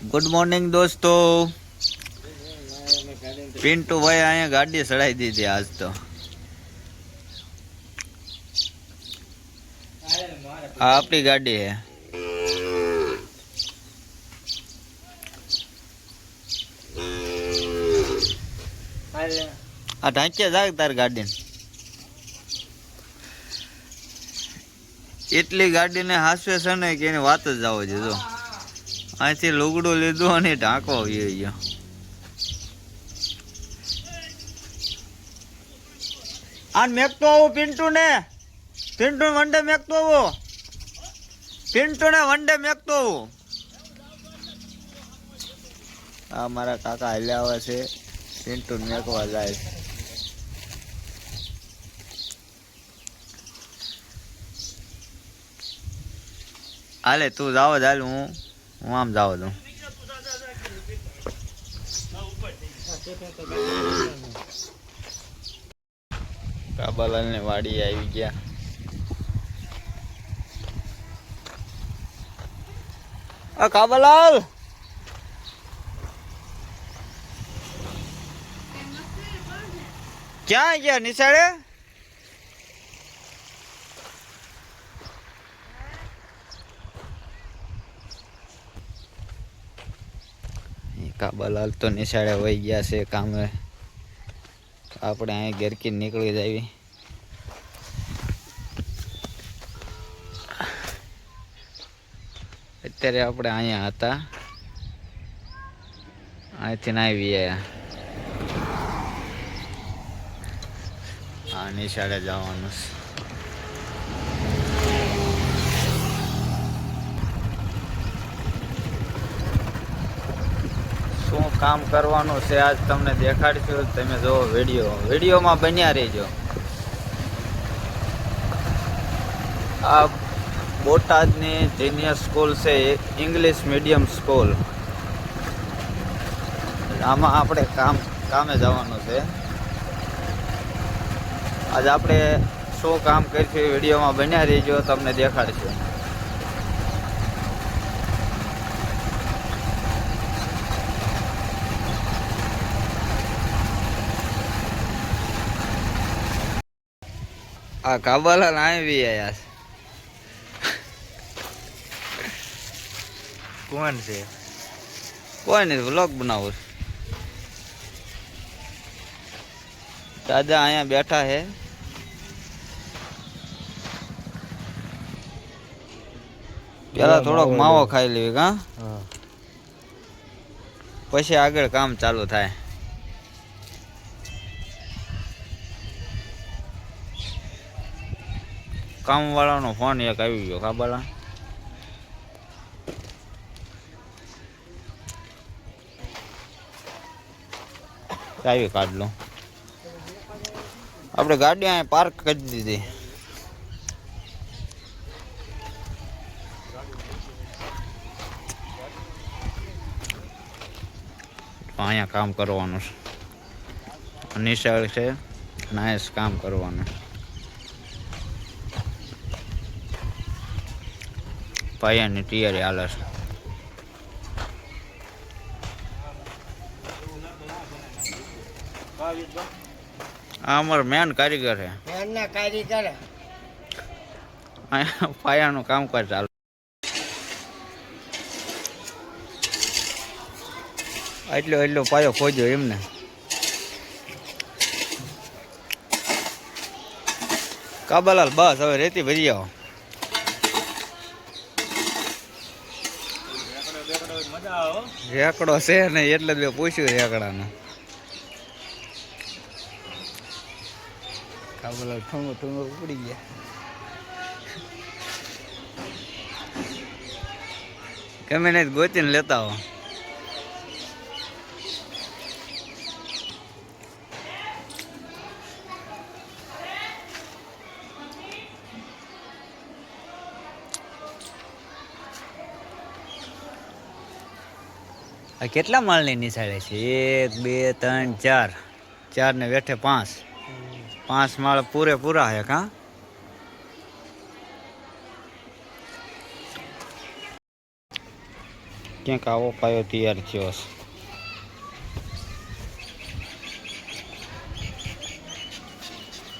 Good morning દોસ્તો. પિન્ટુ ભાઈ અહીંયા ગાડી ચડાવી દીધી આજ તો. આ આપણી ગાડી હે. આ ઢાંચ્યા જાગ તાર ગાડી એટલી ગાડીને હાસવે છે ને કે એની વાત જ આવો છે અહીંથી લુગડું લીધું અને ઢાંકો આવી ગયો. આન મેકતો આવું પિન્ટુ ને પિન્ટુ વંડે મેકતો આવું? પિન્ટુ ને વંડે મેકતો આવું? આ મારા કાકા હાલ્યા આવે છે. પિન્ટુ મેકવા જાય છે. હાલે તું જાવ જ હાલ હું હું આમ જાવ છું. કાબાલાલ ને વાડી આવી ગયા. આ કાબાલાલ! ક્યાં ગયા? નિશાળે? કાબાલાલ તો નિશાળે વહી ગયા છે કામે. આપણે અહીં ઘેરકી નીકળી જાય અત્યારે આપણે અહીંયા હતા. અહીંથી ના આવી આવ્યા હા નિશાળે જવાનું છે શું કામ કરવાનું છે, આજ તમને દેખાડીશું. તમે જુઓ વીડિયો. વિડીયોમાં બન્યા રહેજો. આ બોટાદની જીનિયર સ્કૂલ છે ઇંગ્લિશ મીડિયમ સ્કૂલ આમાં આપણે કામ, કામે જવાનું છે. આજ આપણે શું કામ કરીશું વિડીયોમાં બન્યા રહેજો, તમને દેખાડશું. આ કાબાલા ના આવી આયા છે. કોણ છે કોઈ નહીં વ્લોગ બનાવું છું. દાદા અહીંયા બેઠા હે પેલા થોડોક માવો ખાઈ લેવી કા હા પછી આગળ કામ ચાલુ થાય કામ વાળાનો ફોન એક આવી ગયો ખબર ચાવી કાઢ લો આપણે ગાડી અહીંયા પાર્ક કરી દીધી. અહીંયા કામ કરવાનું છે. નિશાળ છે નાયસ કામ કરવાનું પાયાની તૈયારી હાલે છે. આ અમારો મેન કારીગર છે. કારીગર. પાયાનું કામકાજ ચાલે. એટલો એટલો પાયો ખોજો એમને. કાબાલાલ બસ હવે રેતી ભરી આવો. રેકડો છે ને એટલે જ મેં પૂછ્યું રેકડાને. કાબાલાલ ઠુંગો ઠુંગો ઉપડી ગયા. ગમે ને ગોતીને લેતા હો કેટલા માળની નિશાળે છે? એક, બે, ત્રણ, ચાર. ચાર ને વેઠે પાંચ. પાંચ માળ પૂરેપૂરા હે કા? ક્યાંક આવો પાયો તૈયાર થયો છે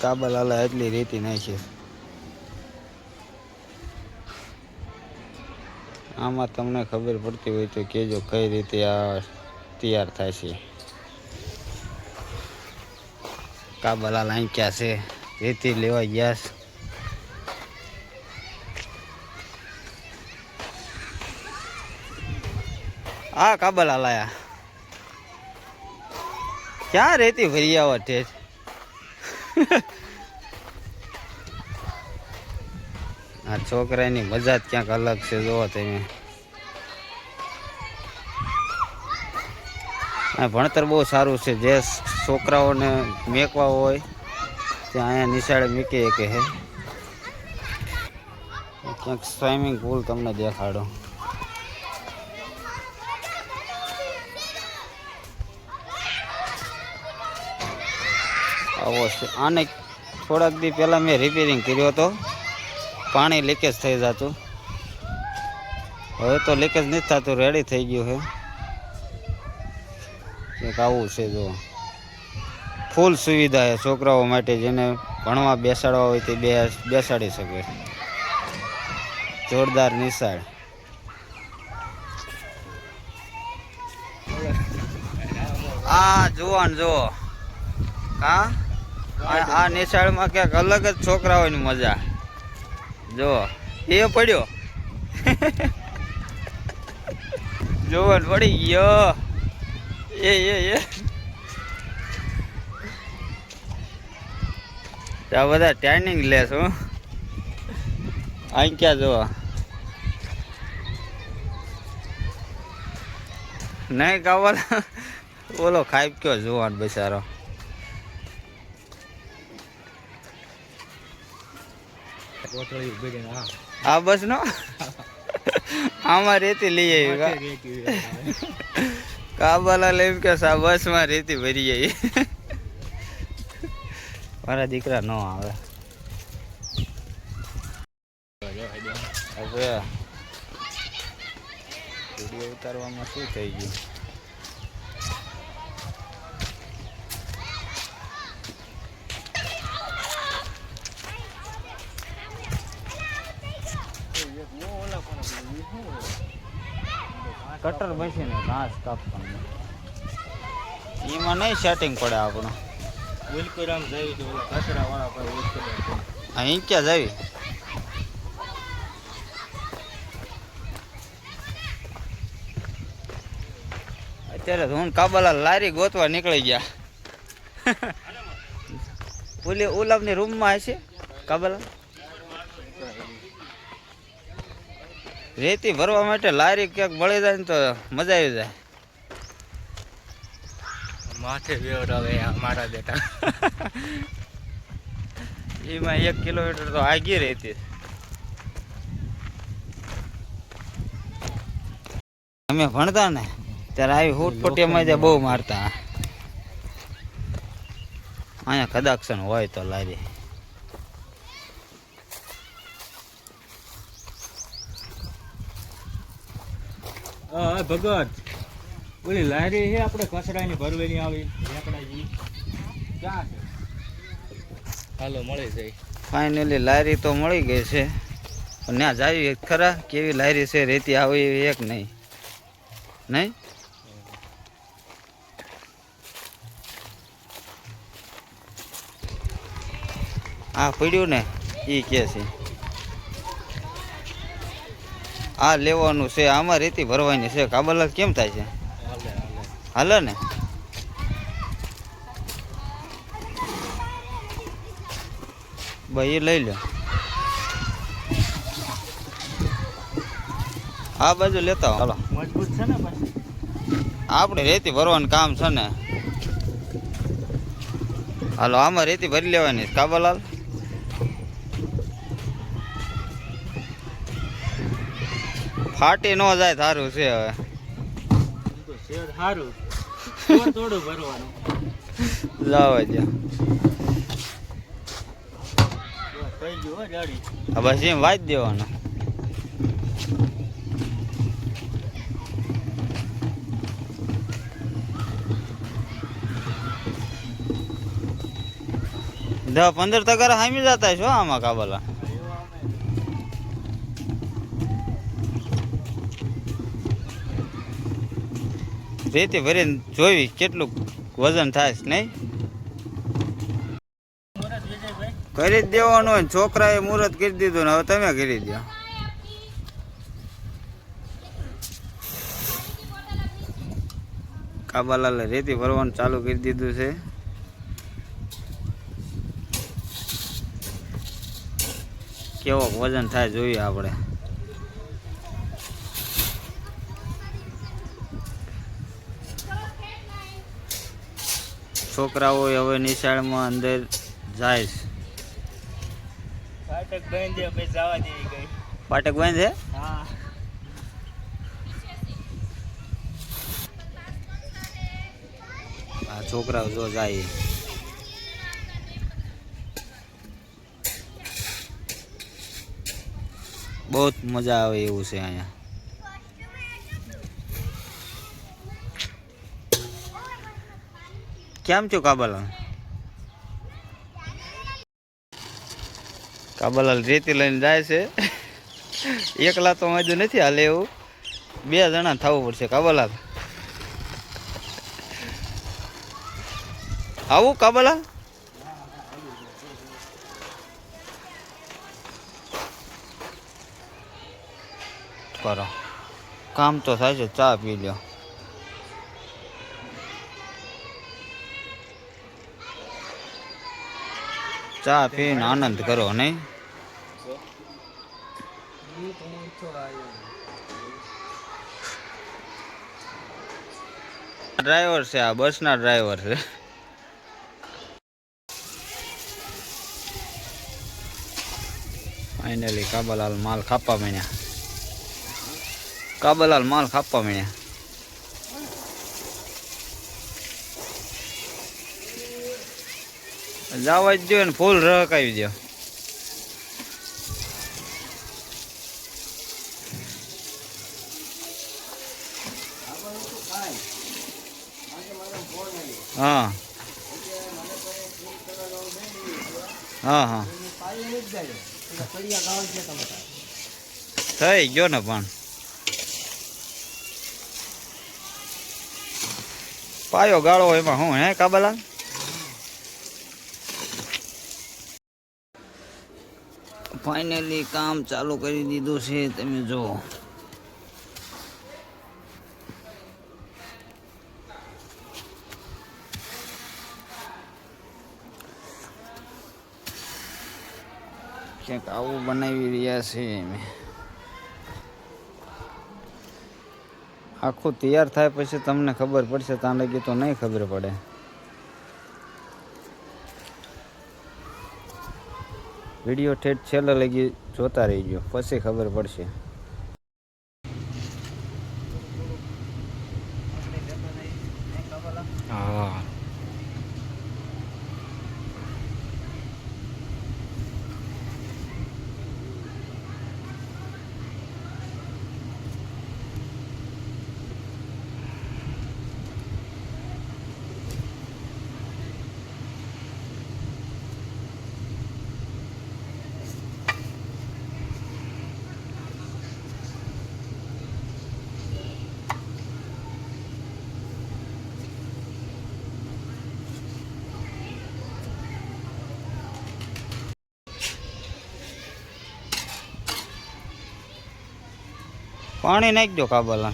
કાબલાલા એટલી રીતિ નાખી. આમાં તમને ખબર પડતી હોય તો કહેજો કઈ રીતે આ તૈયાર થાય છે. કાબલા લાંક્યા છે, રેતી લેવા ગયા છે. આ કાબલા લાયા ક્યાં રેતી ભરી આવા ઠેઠ? છોકરાની મજા જ ક્યાંક અલગ છે જોવો તમે. ભણતર બહુ સારું છે, જે છોકરાઓને મેકવા હોય ત્યાં અહીંયા નિશાળે મૂકી શકે છે. ક્યાંક સ્વિમિંગ પુલ તમને દેખાડો. આવો છે. આને થોડાક દી પહેલાં મેં રિપેરિંગ કર્યો હતો. પાણી લીકેજ થઈ જતું. હવે તો લીકેજ નથી થતું રેડી થઈ ગયું છે. કંઈક આવું છે જો. ફૂલ સુવિધા છે છોકરાઓ માટે જેને ભણવા બેસાડવા હોય તે બેસાડી શકે. જોરદાર નિશાળ. આ જુવાન જુઓ હા? આ નિશાળમાં ક્યાંક અલગ જ છોકરાઓની મજા. જો એ પડ્યો. જોવન પડી ગયો. એ એ એ. આ બધા ટ્રેનિંગ લેસ હું. અહીં ક્યાં જોવા નહીં કાવા ઓલો ખાઈ કયો જોવાનો બિચારો. આ બસ નો? આમાં રેતી લઈ આવી કાબાલા લઈ કે સા બસમાં રેતી ભરી આવી. મારા દીકરા નો આવે. વીડિયો ઉતારવામાં શું થઈ ગયું? કટર બેસીને ઘાસ કાપવાનું. એમાં નહીં સેટિંગ પડે આપણું. ઉલકુરામ જઈ તો ઓલા કચરા વાળા પર ઉલકુરામ અહીં ક્યાં જાવી? અત્યારે તો હું કાબલા કાબાલા લારી ગોતવા નીકળી ગયા. ઓલી ઓલામની રૂમમાં હશે કાબાલા? રેતી ભરવા માટે લારી ક્યાંક મળી જાય ને તો મજા આવી જાય. માથે વેવડાવે મારા બેટા. એમાં એક કિલોમીટર તો આગી રહેતી અમે ભણતા ને ત્યારે આવી હુટપટીમાં જે બહુ મારતા. અહીંયા કદાક્ષણ હોય તો લારી. હા ભગત. ઓલી લારી છે આપણે કચરાની ભરવેલી આવી. લાકડાજી ક્યાં હાલો, મળી જાય. ફાઇનલી લારી તો મળી ગઈ છે. પણ ત્યાં જાવી ખરા? કેવી લારી છે? રેતી આવી એવી એક નહીં. નહીં? આ પડ્યું ને એ કે છે. આ લેવાનું છે આમાં રેતી ભરવાની છે. કાબલ કેમ થાય છે? હાલે હાલે. હાલે ને ભાઈ એ લઈ લો. આ બાજુ લેતા. હાલો મજબૂત છે ને આપણે રેતી ભરવાનું કામ છે ને. હાલો આમાં રેતી ભરી લેવાની કાબાલાલ? ફાટી ન જાય સારું છે હવે. સારું થોડું ભરવાનું. જાવ એમ વાજ દેવાનો. દસ પંદર તગારા હામી જતા શું આમાં કાબલા? રેતી ભરીને જોઈ કેટલું વજન થાય નહીં? કરી જ દેવાનું હોય છોકરાએ મુહૂર્ત કરી દીધું ને હવે તમે કરી દો કાબાલાલે રેતી ભરવાનું ચાલુ કરી દીધું છે. કેવો વજન થાય જોઈએ આપણે. છોકરાઓ હવે નિશાળમાં અંદર જાય છે. ફાટક બંધ છે પછી જવા દેવી ગઈ ફાટક બંધ? છે હા. આ છોકરાઓ જો જાય. બહુ જ મજા આવે એવું છે અહીંયા. કેમ છો કાબાલાલ કાબાલાલ રેતી લઈને જાય છે. એકલા તો હજુ નથી હાલે એવું. બે જણા થવું પડશે કાબાલાલ આવું કાબલા? કરો. કામ તો થાય છે, ચા પી લ્યો. ચા પીને આનંદ કરો, નહીં? ડ્રાઈવર છે આ, બસના ડ્રાઈવર છે. ફાઇનલી કાબાલાલ માલ ખાપા માંડ્યા કાબાલાલ માલ ખાપા માંડ્યા જવા જ દો ને, ફૂલ રકાવી દો હા. હા હા. થઈ ગયો ને પણ. પાયો ગાળો એમાં હું હે, કાબલા? ફાઇનલી કામ ચાલુ કરી દીધું છે, તમે જુઓ. ક્યાંક આવું બનાવી રહ્યા છે આખું તૈયાર થાય પછી તમને ખબર પડશે ત્યાં લગી તો નહીં ખબર પડે. વીડિયો ઠેઠ છેલ્લે લગી જોતા રહીજો. પછી ખબર પડશે. પાણી નાખી દો કાબલા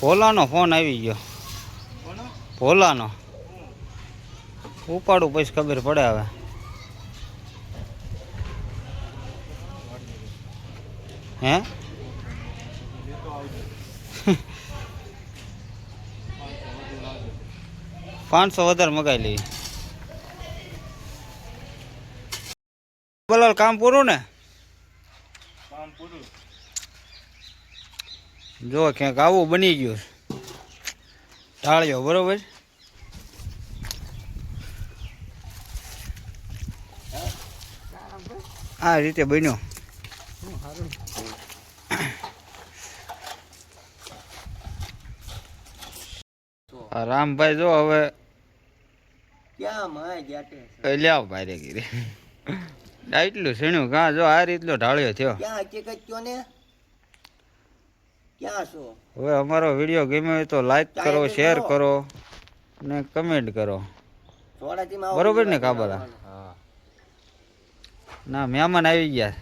ભોલાનો ફોન આવી ગયો. ભોલાનો. ઉપાડું પછી ખબર પડે હવે. હે? પાંચસો વધારે મગાવી લઈએ. બલાલ કામ પૂરું ને? કામ પૂરું. જો ક્યાંક આવું બની ગયું ઢાળ્યો બરોબર? આ રીતે બન્યો. રામભાઈ જો હવે ક્યાં માય જાતે લ્યાવ ભારે ગીરે એટલું સીણ્યું કાં? જો આ રીતનો ઢાળ્યો થયો. ક્યાં હકીકત કયો ને? ક્યાં છો? હવે અમારો વીડિયો ગમ્યો હોય તો લાઈક કરો શેર કરો ને કમેન્ટ કરો. બરોબર ને કાબલા હા ના મહેમાન આવી ગયા.